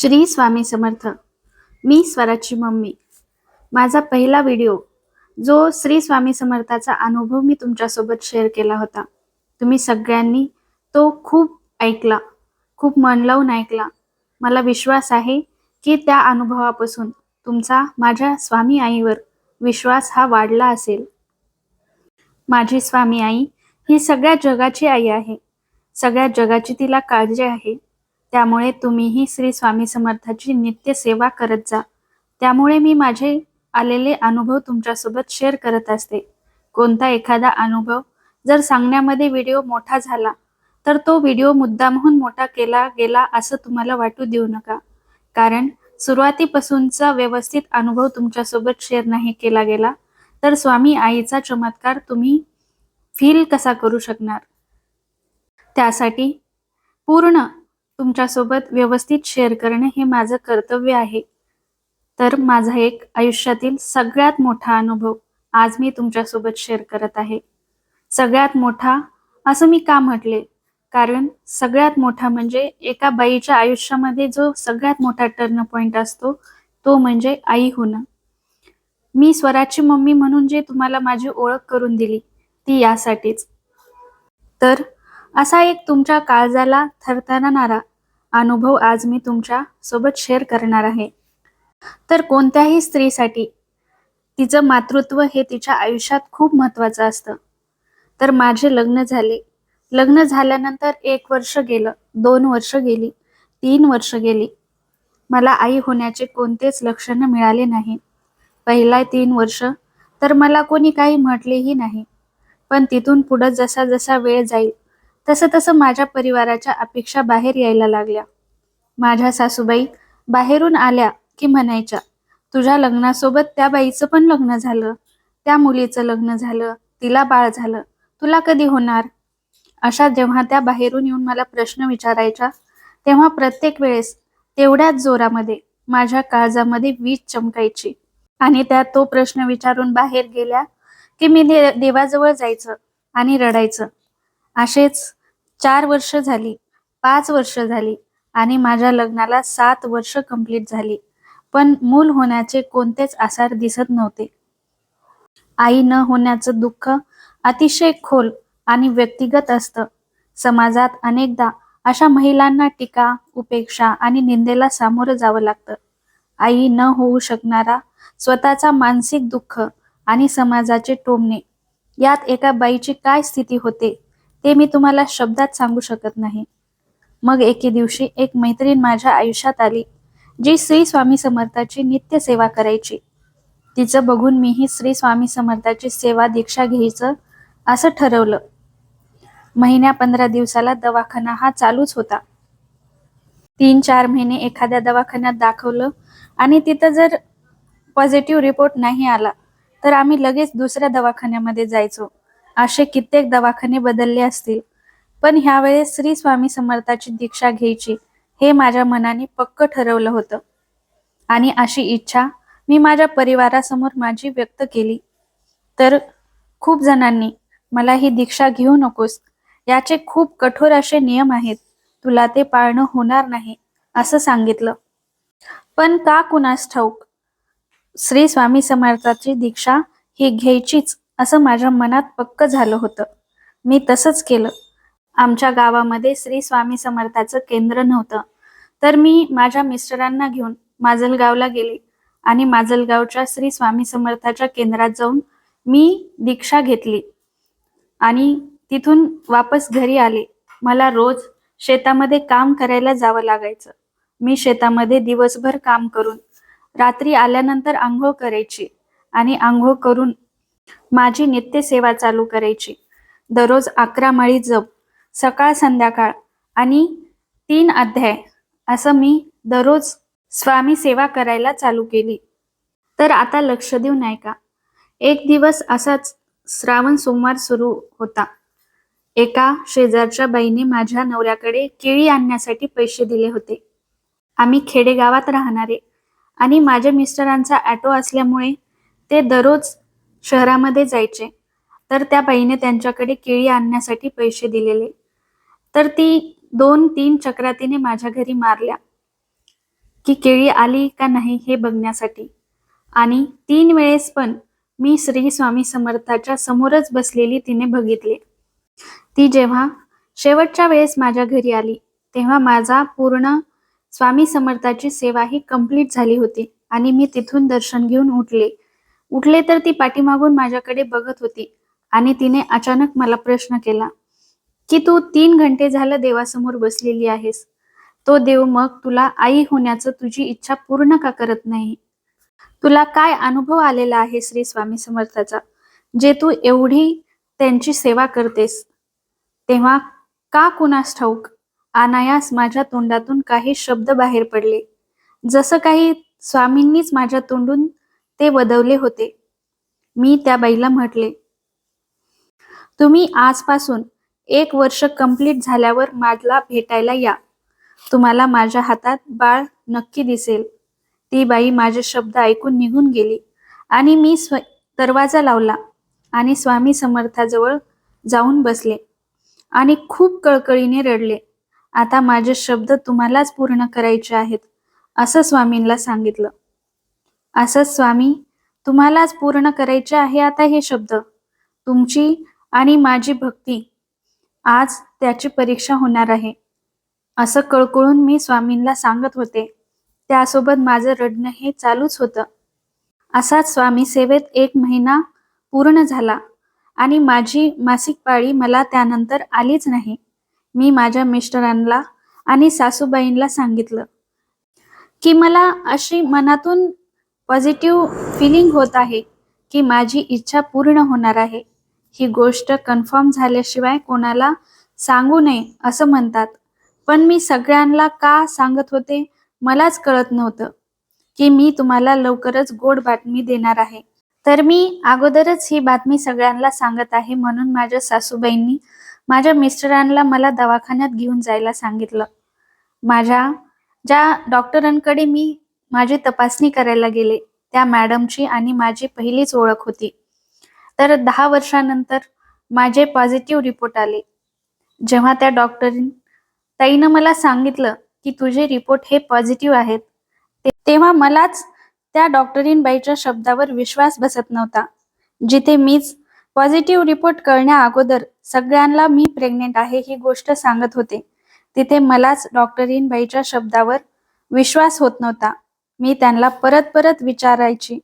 श्री स्वामी समर्थ. मी स्वराची mummy. माझा पहिला video जो श्री स्वामी समर्थाचा अनुभव मी तुमच्यासोबत शेअर केला होता. तुम्ही सगळ्यांनी तो खूप ऐकला खूप मन लावून ऐकला. मला विश्वास आहे की त्या अनुभवापासून तुमचा माझ्या स्वामी आईवर विश्वास हा वाढला असेल. माझी स्वामी आई ही सगळ्या जगाची आई आहे. सगळ्या जगाची तिला काळजी आहे. त्यामुळे तुम्हीही श्री स्वामी समर्थाची नित्य सेवा करत जा. त्यामुळे मी माझे आलेले अनुभव तुमच्यासोबत शेअर करत असते. कोणता एखादा अनुभव? जर सांगण्यामध्ये व्हिडिओ मोठा झाला तर तो व्हिडिओ मुद्दामहून मोठा केला गेला असं तुम्हाला वाटू देऊ नका. कारण सुरुवातीपासूनचा व्यवस्थित अनुभव तुमच्यासोबत शेअर नाही केला गेला तर स्वामी आईचा चमत्कार तुम्ही फील कसा करू शकणार? त्यासाठी पूर्ण तुमच्यासोबत व्यवस्थित शेअर करणे हे माझं कर्तव्य आहे. तर माझा एक आयुष्यातील सगळ्यात मोठा अनुभव आज मी तुमच्यासोबत शेअर करत आहे. सगळ्यात मोठा असं मी का म्हटले? कारण सगळ्यात मोठा म्हणजे एका बाईच्या आयुष्यामध्ये जो सगळ्यात मोठा टर्न पॉइंट असतो तो म्हणजे आई होणं. मी स्वराची मम्मी म्हणून जे तुम्हाला माझी ओळख करून दिली ती यासाठीच. तर असा एक तुमच्या काळजाला थरथरणारा अनुभव आज मी तुमच्यासोबत शेअर करणार आहे. तर कोणत्याही स्त्रीसाठी तिचं मातृत्व हे तिच्या आयुष्यात खूप महत्वाचं असतं. तर माझे लग्न झाले. लग्न झाल्यानंतर एक वर्ष गेलं दोन वर्ष गेली तीन वर्ष गेली. मला आई होण्याचे कोणतेच लक्षणं मिळाले नाही. पहिला तीन वर्ष तर मला कोणी काही म्हटलेही नाही. पण तिथून पुढं जसा जसा वेळ जाईल तसं तसं माझ्या परिवाराच्या अपेक्षा बाहेर यायला लागल्या. माझ्या सासूबाई बाहेरून आल्या की म्हणायच्या तुझ्या लग्नासोबत त्या बाईचं पण लग्न झालं. त्या मुलीचं लग्न झालं. तिला बाळ झालं. तुला कधी होणार? अशा जेव्हा त्या बाहेरून येऊन मला प्रश्न विचारायच्या तेव्हा प्रत्येक वेळेस तेवढ्याच जोरामध्ये माझ्या काळजामध्ये वीज चमकायची. आणि त्या तो प्रश्न विचारून बाहेर गेल्या की मी दे देवाजवळ जायचं आणि रडायचं. असेच चार वर्ष झाली पाच वर्ष झाली आणि माझ्या लग्नाला सात वर्ष कंप्लीट झाली. पण मूल होण्याचे कोणतेच आसार दिसत नव्हते. आई न होण्याचं दुःख अतिशय खोल आणि व्यक्तिगत असतं. समाजात अनेकदा अशा महिलांना टीका उपेक्षा आणि निंदेला सामोरं जावं लागतं. आई न होऊ शकणारा स्वतःचा मानसिक दुःख आणि समाजाचे टोमणे यात एका बाईची काय स्थिती होते? ते मी तुम्हाला शब्दात सांगू शकत नाही. मग एके दिवशी एक मैत्रीण माझ्या आयुष्यात आली जी श्री स्वामी समर्थाची नित्य सेवा करायची. तिचं बघून मीही श्री स्वामी समर्थाची सेवा दीक्षा घ्यायचं असं ठरवलं. महिन्या पंधरा दिवसाला दवाखाना हा चालूच होता. तीन चार महिने एखाद्या दवाखान्यात दाखवलं आणि तिथं जर पॉझिटिव्ह रिपोर्ट नाही आला तर आम्ही लगेच दुसऱ्या दवाखान्यामध्ये जायचो. असे कित्येक दवाखाने बदलले असतील. पण ह्यावेळेस श्री स्वामी समर्थाची दीक्षा घ्यायची हे माझ्या मनाने पक्क ठरवलं होतं. आणि अशी इच्छा मी माझ्या परिवारासमोर माझी व्यक्त केली. तर खूप जणांनी मला ही दीक्षा घेऊ नकोस. याचे खूप कठोर असे नियम आहेत. तुला ते पाळणं होणार नाही असं सांगितलं. पण का कुणास ठाऊक? श्री स्वामी समर्थाची दीक्षा ही घ्यायचीच. असं माझ्या मनात पक्क झालं होतं. मी तसंच केलं. आमच्या गावामध्ये श्री स्वामी समर्थाचं केंद्र नव्हतं. तर मी माझ्या मिस्टरांना घेऊन माजलगावला गेले आणि माजलगावच्या श्री स्वामी समर्थाच्या केंद्रात जाऊन मी दीक्षा घेतली आणि तिथून वापस घरी आले. मला रोज शेतामध्ये काम करायला जावं लागायचं. मी शेतामध्ये दिवसभर काम करून रात्री आल्यानंतर आंघोळ करायची आणि आंघोळ करून माझी नित्य सेवा चालू करायची. दररोज अकरा माळी जप सकाळ संध्याकाळ आणि तीन अध्याय असं मी दररोज स्वामी सेवा करायला चालू केली. तर आता लक्ष देऊ नाही का एक दिवस असाच श्रावण सोमवार सुरू होता. एका शेजारच्या बाईने माझ्या नवऱ्याकडे केळी आणण्यासाठी पैसे दिले होते. आम्ही खेडेगावात राहणारे आणि माझ्या मिस्टरांचा ॲटो असल्यामुळे ते दररोज शहरामध्ये जायचे. तर त्या बाईने त्यांच्याकडे केळी आणण्यासाठी पैसे दिलेले. तर ती दोन तीन चक्रातीने माझ्या घरी मारल्या. की केळी आली का नाही हे बघण्यासाठी. आणि तीन वेळेस पण मी श्री स्वामी समर्थाच्या समोरच बसलेली तिने बघितले. ती जेव्हा शेवटच्या वेळेस माझ्या घरी आली तेव्हा माझा पूर्ण स्वामी समर्थाची सेवा ही कंप्लीट झाली होती आणि मी तिथून दर्शन घेऊन उठले. उठले तर ती पाठीमागून माझ्याकडे बघत होती आणि तिने अचानक मला प्रश्न केला की तू तीन घंटे झालं देवासमोर बसलेली आहेस? तो देव मग तुला आई होण्याचं तुझी इच्छा पूर्ण का करत नाही? तुला काय अनुभव आलेला आहे श्री स्वामी समर्थाचा जे तू एवढी त्यांची सेवा करतेस? तेव्हा का कुणास ठाऊक अनायास माझ्या तोंडातून काही शब्द बाहेर पडले. जसं काही स्वामींनीच माझ्या तोंडून ते वदवले होते. मी त्या बाईला म्हटले तुम्ही आजपासून एक वर्ष कंप्लीट झाल्यावर माझला भेटायला या. तुम्हाला माझ्या हातात बाळ नक्की दिसेल. ती बाई माझे शब्द ऐकून निघून गेली आणि मी स्व दरवाजा लावला आणि स्वामी समर्थाजवळ जाऊन बसले आणि खूप कळकळीने रडले. आता माझे शब्द तुम्हालाच पूर्ण करायचे आहेत असं स्वामींना सांगितलं. असंच स्वामी तुम्हालाच पूर्ण करायचे आहे आता हे शब्द. तुमची आणि माझी भक्ती. आज त्याची परीक्षा होणार आहे. असं कळकळून मी स्वामींना सांगत होते. त्यासोबत माझं रडणं हे चालूच होतं. असाच स्वामी सेवेत एक महिना पूर्ण झाला आणि माझी मासिक पाळी मला त्यानंतर आलीच नाही. मी माझ्या मिस्टरांना आणि सासूबाईंना सांगितलं की मला अशी मनातून पॉझिटिव्ह फिलिंग होत आहे की माझी इच्छा पूर्ण होणार आहे. ही गोष्ट कन्फर्म झाल्याशिवाय कोणाला सांगू नये असं म्हणतात. पण मी सगळ्यांना का सांगत होते मलाच कळत नव्हतं की मी तुम्हाला लवकरच गोड बातमी देणार आहे. तर मी अगोदरच ही बातमी सगळ्यांना सांगत आहे म्हणून माझ्या सासूबाईंनी माझ्या मिस्टरांना मला दवाखान्यात घेऊन जायला सांगितलं. माझ्या ज्या डॉक्टरांकडे मी माझी तपासणी करायला गेले त्या मॅडमची आणि माझी पहिलीच ओळख होती. तर दहा वर्षानंतर माझे पॉझिटिव्ह रिपोर्ट आले. जेव्हा त्या डॉक्टरीन ताईनं मला सांगितलं की तुझे रिपोर्ट हे पॉझिटिव्ह आहेत तेव्हा मलाच त्या डॉक्टरीन बाईच्या शब्दावर विश्वास बसत नव्हता जिथे मीच पॉझिटिव्ह रिपोर्ट कळण्या अगोदर सगळ्यांना मी प्रेग्नेंट आहे ही गोष्ट सांगत होते तिथे मलाच डॉक्टरीन बाईच्या शब्दावर विश्वास होत नव्हता. मी त्यांना परत परत विचारायची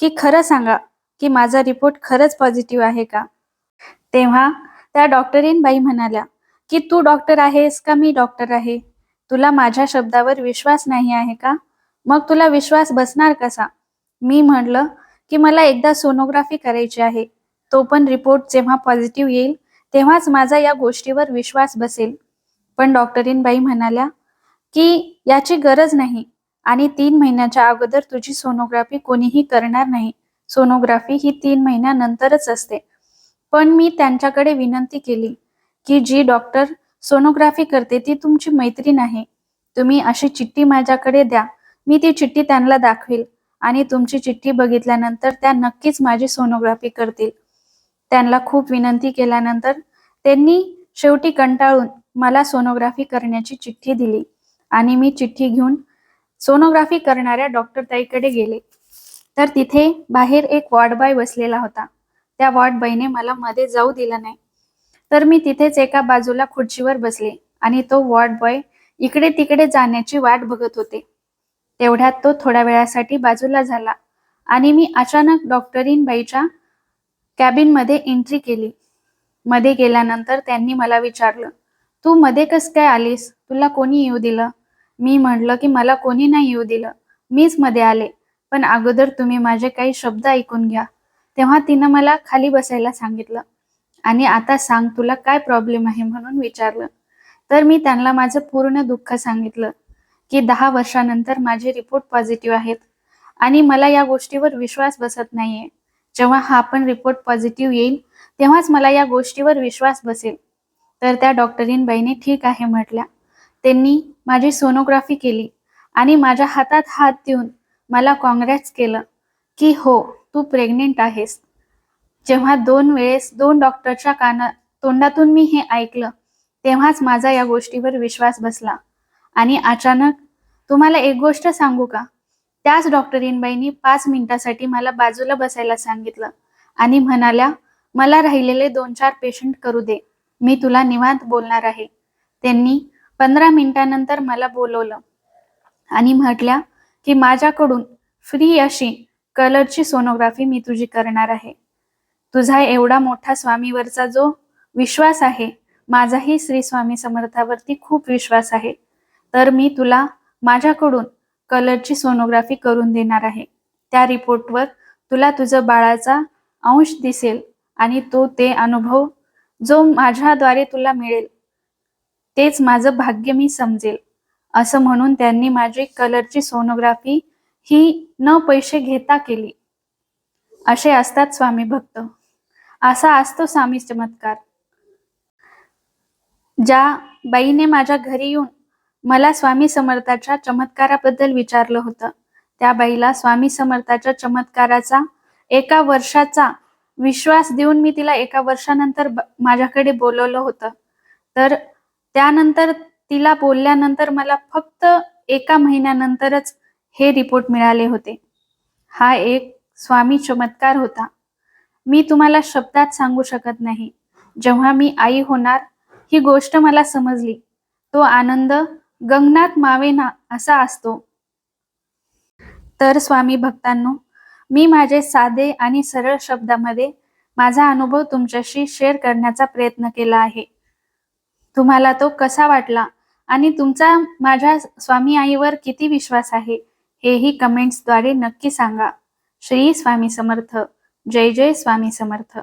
की खरं सांगा की माझा रिपोर्ट खरंच पॉझिटिव्ह आहे का? तेव्हा त्या डॉक्टरीनबाई म्हणाल्या की तू डॉक्टर आहेस का मी डॉक्टर आहे? तुला माझ्या शब्दावर विश्वास नाही आहे का? मग तुला विश्वास बसणार कसा? मी म्हणलं की मला एकदा सोनोग्राफी करायची आहे. तो पण रिपोर्ट जेव्हा पॉझिटिव्ह येईल तेव्हाच माझा या गोष्टीवर विश्वास बसेल. पण डॉक्टरीन बाई म्हणाल्या की याची गरज नाही. आणि तीन महिन्याच्या अगोदर तुझी सोनोग्राफी कोणीही करणार नाही. सोनोग्राफी ही तीन महिन्यानंतरच असते. पण मी त्यांच्याकडे विनंती केली की जी डॉक्टर सोनोग्राफी करते ती तुमची मैत्रीण आहे. तुम्ही अशी चिठ्ठी माझ्याकडे द्या. मी ती चिठ्ठी त्यांना दाखवेल आणि तुमची चिठ्ठी बघितल्यानंतर त्या नक्कीच माझी सोनोग्राफी करतील. त्यांना खूप विनंती केल्यानंतर त्यांनी शेवटी कंटाळून मला सोनोग्राफी करण्याची चिठ्ठी दिली आणि मी चिठ्ठी घेऊन सोनोग्राफी करणाऱ्या डॉक्टर ताईकडे गेले. तर तिथे बाहेर एक वॉर्ड बॉय बसलेला होता. त्या वॉर्डबॉयने मला मध्ये जाऊ दिलं नाही. तर मी तिथेच एका बाजूला खुर्चीवर बसले आणि तो वॉर्ड बॉय इकडे तिकडे जाण्याची वाट बघत होते. तेवढ्यात तो थोड्या वेळासाठी बाजूला झाला आणि मी अचानक डॉक्टरीन बाईच्या कॅबिनमध्ये एंट्री केली. मध्ये गेल्यानंतर त्यांनी मला विचारलं तू मध्ये कस काय आलीस? तुला कोणी येऊ दिलं? मी म्हटलं की मला कोणी नाही येऊ दिलं. मीच मध्ये आले. पण अगोदर तुम्ही माझे काही शब्द ऐकून घ्या. तेव्हा तिनं मला खाली बसायला सांगितलं. आणि आता सांग तुला काय प्रॉब्लेम आहे म्हणून विचारलं. तर मी त्यांना माझं पूर्ण दुःख सांगितलं की दहा वर्षानंतर माझे रिपोर्ट पॉझिटिव्ह आहेत. आणि मला या गोष्टीवर विश्वास बसत नाहीये. जेव्हा हा पण रिपोर्ट पॉझिटिव्ह येईल तेव्हाच मला या गोष्टीवर विश्वास बसेल. तर त्या डॉक्टरीन बाईने ठीक आहे म्हटल्या. त्यांनी माझी सोनोग्राफी केली आणि माझ्या हातात हात देऊन मला काँग्रेस केलं की हो तू प्रेग्नेंट आहेस. जेव्हा दोन वेळेस दोन डॉक्टरच्या काना तोंडातून मी हे ऐकलं तेव्हाच माझा या गोष्टीवर विश्वास बसला. आणि अचानक तुम्हाला एक गोष्ट सांगू का? त्याच डॉक्टरीनबाईंनी पाच मिनिटासाठी मला बाजूला बसायला सांगितलं आणि म्हणाल्या मला राहिलेले दोन चार पेशंट करू दे. मी तुला निवांत बोलणार आहे. त्यांनी पंधरा मिनिटानंतर मला बोलवलं. आणि म्हटल्या की माझ्याकडून फ्री अशी कलरची सोनोग्राफी मी तुझी करणार आहे. तुझा एवढा मोठा स्वामीवरचा जो विश्वास आहे माझाही श्री स्वामी समर्थावरती खूप विश्वास आहे. तर मी तुला माझ्याकडून कलरची सोनोग्राफी करून देणार आहे. त्या रिपोर्टवर तुला तुझं बाळाचा अंश दिसेल आणि तो ते अनुभव जो माझ्याद्वारे तुला मिळेल. तेच माझं भाग्य मी समजेल असं म्हणून त्यांनी माझी कलरची सोनोग्राफी ही न पैसे घेता केली. असे असतात स्वामी भक्त. असा असतो स्वामी चमत्कार. ज्या बाईने माझ्या घरी येऊन मला स्वामी समर्थाच्या चमत्काराबद्दल विचारलं होतं त्या बाईला स्वामी समर्थाच्या चमत्काराचा एका वर्षाचा विश्वास देऊन मी तिला एका वर्षानंतर माझ्याकडे बोलवलं होतं. तर त्यानंतर तिला बोलल्यानंतर मला फक्त एका महिन्यानंतरच हे रिपोर्ट मिळाले होते. हा एक स्वामी चमत्कार होता. मी तुम्हाला शब्दात सांगू शकत नाही. जेव्हा मी आई होणार ही गोष्ट मला समजली. तो आनंद गंगनाथ मावेना असा असतो. तर स्वामी भक्तांनो मी माझे साधे आणि सरळ शब्दामध्ये माझा अनुभव तुमच्याशी शेअर करण्याचा प्रयत्न केला आहे. तुम्हाला तो कसा वाटला? आणि तुमचा माझ्या स्वामी आईवर किती विश्वास आहे? हेही कमेंट्सद्वारे नक्की सांगा. श्री स्वामी समर्थ. जय जय स्वामी समर्थ.